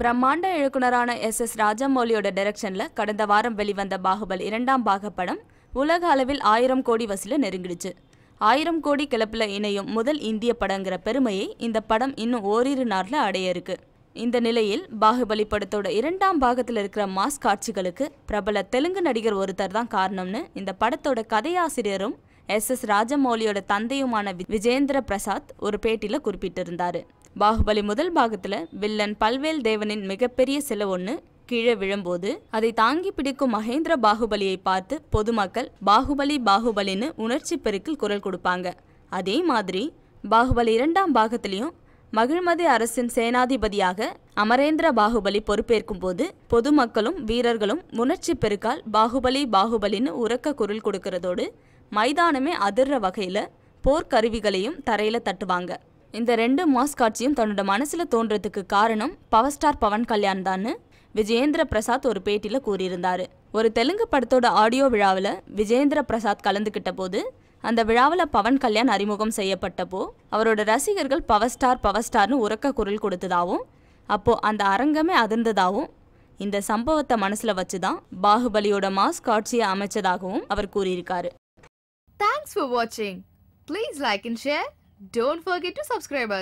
பிரம்மாண்ட இயக்குனரான S S ராஜமௌலியோட டைரக்ஷன்ல கடந்த வாரம் வெளிவந்த பாகுபலி இரண்டாம் பாக படம் உலக அளவில் ஆயிரம் கோடி வசூல நெருங்கிடுச்சு. ஆயிரம் கோடி கிளப்புல இணையும் முதல் இந்திய படங்கிற பெருமையை இந்த படம் இன்னும் ஓரிரு நாளில் அடைய இருக்கு. இந்த நிலையில் பாகுபலி படத்தோட இரண்டாம் பாகத்தில் இருக்கிற மாஸ் காட்சிகளுக்கு பிரபல தெலுங்கு நடிகர் ஒருத்தர் தான் காரணம்னு இந்த படத்தோட கதையாசிரியரும் எஸ். எஸ். ராஜமௌலியோட தந்தையுமான வி- விஜேந்திர பிரசாத் ஒரு பேட்டியில குறிப்பிட்டிருந்தாரு. பாகுபலி முதல் பாகத்துல வில்லன் பல்வேல் தேவனின் மிகப்பெரிய சிலை ஒன்று கீழே விழும்போது அதை தாங்கி பிடிக்கும் மகேந்திர பாகுபலியை பார்த்து பொதுமக்கள் பாகுபலி பாகுபலின்னு உணர்ச்சி பெருக்கில் குரல் கொடுப்பாங்க. அதே மாதிரி பாகுபலி இரண்டாம் பாகத்திலையும் மகிழ்மதி அரசின் சேனாதிபதியாக அமரேந்திர பாகுபலி பொறுப்பேற்கும் போது பொதுமக்களும் வீரர்களும் உணர்ச்சி பெருக்கால் பாகுபலி பாகுபலின்னு உரக்க குரல் கொடுக்கறதோடு மைதானமே அதிர்ற வகையில போர்க்கருவிகளையும் தரையில தட்டுவாங்க. இந்த ரெண்டு மாஸ் காட்சியும் தன்னோட மனசுல தோன்றதுக்கு காரணம் பவர் ஸ்டார் பவன் கல்யாண் தான்னு விஜயேந்திர பிரசாத் ஒரு பேட்டியில கூறியிருந்தாரு. ஒரு தெலுங்கு படத்தோட ஆடியோ விழாவில் விஜயேந்திர பிரசாத் கலந்துக்கிட்ட போது அந்த விழாவில் பவன் கல்யாண் அறிமுகம் செய்யப்பட்டப்போ அவரோட ரசிகர்கள் பவர் ஸ்டார் பவர் ஸ்டார்னு உறக்க குரல் கொடுத்ததாகவும் அப்போது அந்த அரங்கமே அதிர்ந்ததாகவும் இந்த சம்பவத்தை மனசில் வச்சு தான் பாகுபலியோட மாஸ் காட்சியை அமைச்சதாகவும் அவர் கூறியிருக்காரு. தேங்க்ஸ் ஃபார் வாட்சிங் please like and share don't forget to subscribe.